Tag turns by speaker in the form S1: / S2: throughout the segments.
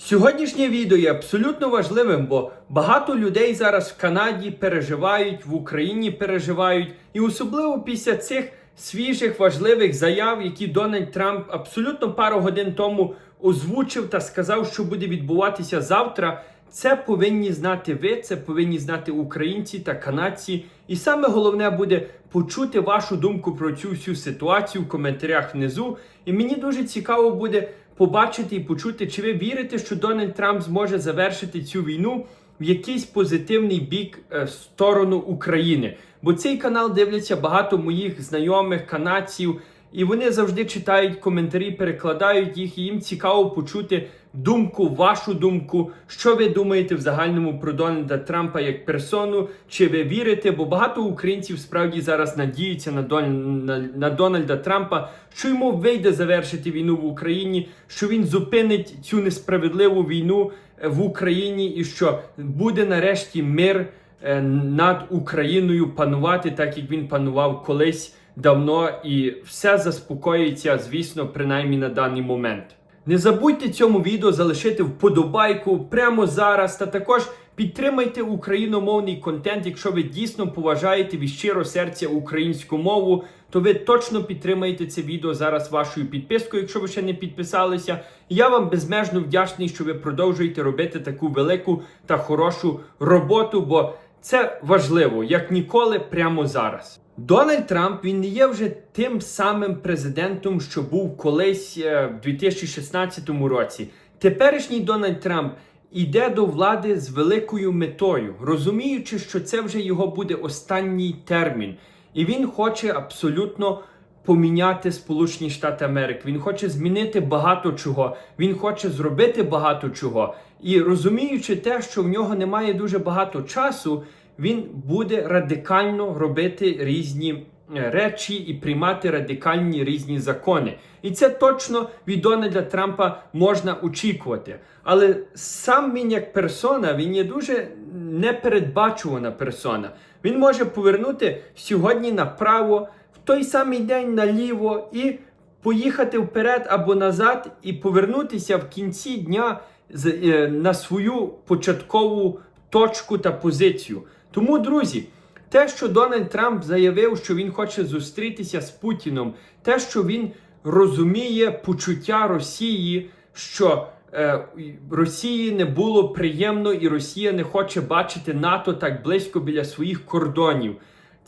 S1: Сьогоднішнє відео є абсолютно важливим, бо багато людей зараз в Канаді переживають, в Україні переживають, і особливо після цих свіжих важливих заяв, які Дональд Трамп абсолютно пару годин тому озвучив та сказав, що буде відбуватися завтра. Це повинні знати ви, це повинні знати українці та канадці. І саме головне буде почути вашу думку про цю всю ситуацію в коментарях внизу. І мені дуже цікаво буде побачити і почути, чи ви вірите, що Дональд Трамп зможе завершити цю війну в якийсь позитивний бік е, сторону України. Бо цей канал дивляться багато моїх знайомих канадців, і вони завжди читають коментарі, перекладають їх, і їм цікаво почути думку, вашу думку, що ви думаєте в загальному про Дональда Трампа як персону, чи ви вірите, бо багато українців справді зараз надіються на, Дон... на... на Дональда Трампа, що йому вийде завершити війну в Україні, що він зупинить цю несправедливу війну е, в Україні, і що буде нарешті мир е, над Україною панувати, так як він панував колись давно, і все заспокоїться, звісно, принаймні на даний момент. Не забудьте цьому відео залишити вподобайку прямо зараз, та також підтримайте україномовний контент. Якщо ви дійсно поважаєте від щиро серця українську мову, то ви точно підтримаєте це відео зараз вашою підпискою, якщо ви ще не підписалися. Я вам безмежно вдячний, що ви продовжуєте робити таку велику та хорошу роботу, бо це важливо як ніколи прямо зараз. Дональд Трамп він не є вже тим самим президентом, що був колись е, в 2016 році. Теперішній Дональд Трамп іде до влади з великою метою, розуміючи, що це вже його буде останній термін, і він хоче абсолютно поміняти Сполучені Штати Америки. Він хоче змінити багато чого. Він хоче зробити багато чого. І розуміючи те, що в нього немає дуже багато часу, він буде радикально робити різні е, речі і приймати радикальні різні закони. І це точно від Дональда Трампа можна очікувати. Але сам він як персона, він є дуже непередбачувана персона. Він може повернути сьогодні направо, в той самий день наліво і поїхати вперед або назад, і повернутися в кінці дня е, на свою початкову точку та позицію. Тому, друзі, те, що Дональд Трамп заявив, що він хоче зустрітися з Путіном, те, що він розуміє почуття Росії, що е, Росії не було приємно, і Росія не хоче бачити НАТО так близько біля своїх кордонів.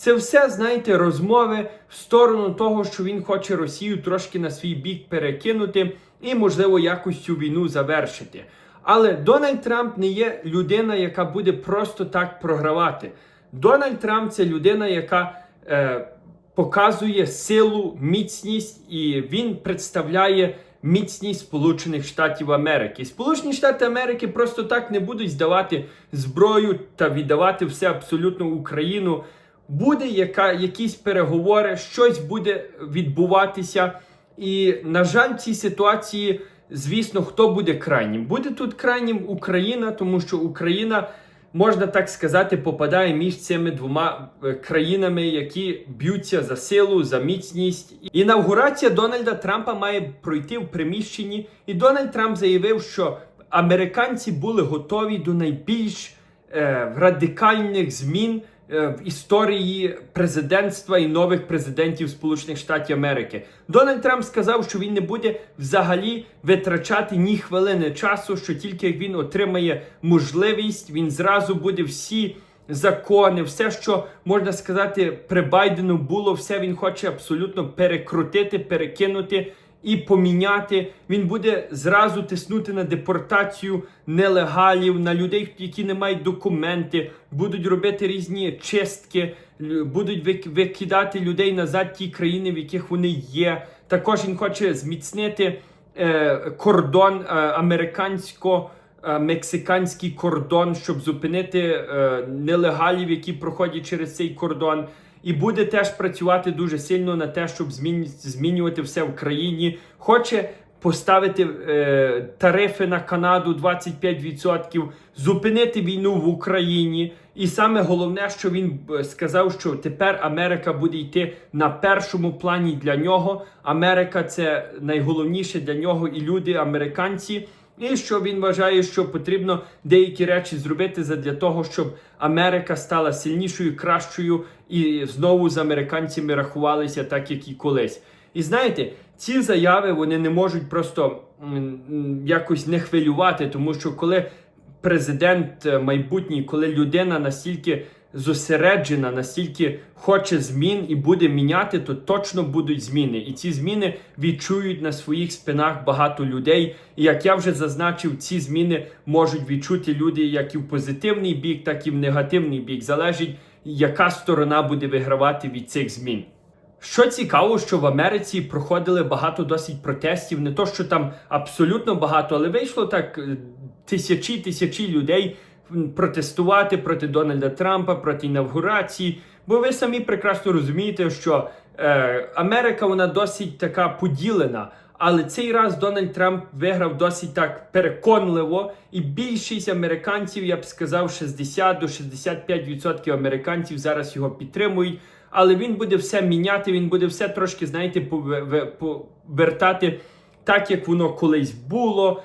S1: Це все, знаєте, розмови в сторону того, що він хоче Росію трошки на свій бік перекинути і, можливо, якось цю війну завершити. Але Дональд Трамп не є людина, яка буде просто так програвати. Дональд Трамп це людина, яка е, показує силу, міцність, і він представляє міцність Сполучених Штатів Америки. Сполучені Штати Америки просто так не будуть здавати зброю та віддавати все абсолютно Україну. Буде яка, якісь переговори, щось буде відбуватися. І, на жаль, в цій ситуації, звісно, хто буде крайнім? Буде тут крайнім Україна, тому що Україна, можна так сказати, попадає між цими двома е, країнами, які б'ються за силу, за міцність. Інавгурація Дональда Трампа має пройти в приміщенні, і Дональд Трамп заявив, що американці були готові до найбільш е, радикальних змін в історії президентства і нових президентів Сполучених Штатів Америки. Дональд Трамп сказав, що він не буде взагалі витрачати ні хвилини часу, що тільки як він отримає можливість, він зразу буде всі. Закони, все, що можна сказати, при Байдену було, все він хоче абсолютно перекрутити, перекинути і поміняти. Він буде зразу тиснути на депортацію нелегалів, на людей, які не мають документи, будуть робити різні чистки, будуть викидати людей назад ті країни, в яких вони є. Також він хоче зміцнити е, кордон е, американсько. е, Мексиканський кордон, щоб зупинити е, нелегалів, які проходять через цей кордон, і буде теж працювати дуже сильно на те, щоб змінювати все в країні. Хоче поставити е, тарифи на Канаду 25%, зупинити війну в Україні. І саме головне, що він е, сказав, що тепер Америка буде йти на першому плані для нього. Америка це найголовніше для нього, і люди, американці. І що він вважає, що потрібно деякі речі зробити для того, щоб Америка стала сильнішою, кращою і знову з американцями рахувалися так, як і колись. І знаєте, ці заяви вони не можуть просто якось не хвилювати, тому що коли президент е, майбутній, коли людина настільки зосереджена, настільки хоче змін і буде міняти, то точно будуть зміни. І ці зміни відчують на своїх спинах багато людей. І як я вже зазначив, ці зміни можуть відчути люди як і в позитивний бік, так і в негативний бік. Залежить, яка сторона буде вигравати від цих змін. Що цікаво, що в Америці проходили багато досить протестів, не то що там абсолютно багато, але вийшло так е, тисячі тисячі людей протестувати проти Дональда Трампа, проти інавгурації. Бо ви самі прекрасно розумієте, що е, Америка вона досить така поділена. Але цей раз Дональд Трамп виграв досить так переконливо, і більшість американців, я б сказав, 60 до 65% американців зараз його підтримують. Але він буде все міняти, він буде все трошки, знаєте, пове- повертати так, як воно колись було,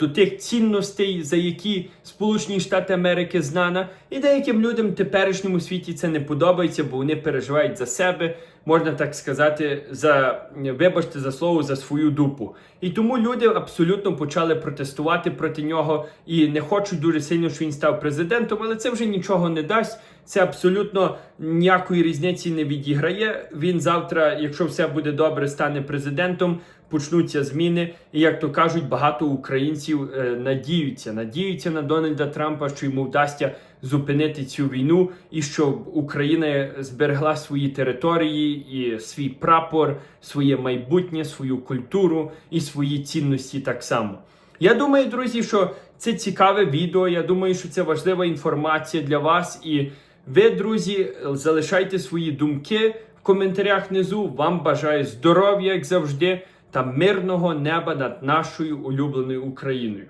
S1: до тих цінностей, за які Сполучені Штати Америки знана. І деяким людям в теперішньому світі це не подобається, бо вони переживають за себе, можна так сказати, за вибачте за слово, за свою дупу. І тому люди абсолютно почали протестувати проти нього і не хочуть дуже сильно, що він став президентом, але це вже нічого не дасть. Це абсолютно ніякої різниці не відіграє. Він завтра, якщо все буде добре, стане президентом. Почнуться зміни, і як то кажуть, багато українців е, надіються, надіються на Дональда Трампа, що йому вдасться зупинити цю війну, і щоб Україна зберегла свої території і свій прапор, своє майбутнє, свою культуру і свої цінності так само. Я думаю, друзі, що це цікаве відео. Я думаю, що це важлива інформація для вас. І ви, друзі, залишайте свої думки в коментарях внизу. Вам бажаю здоров'я, як завжди, та мирного неба над нашою улюбленою Україною.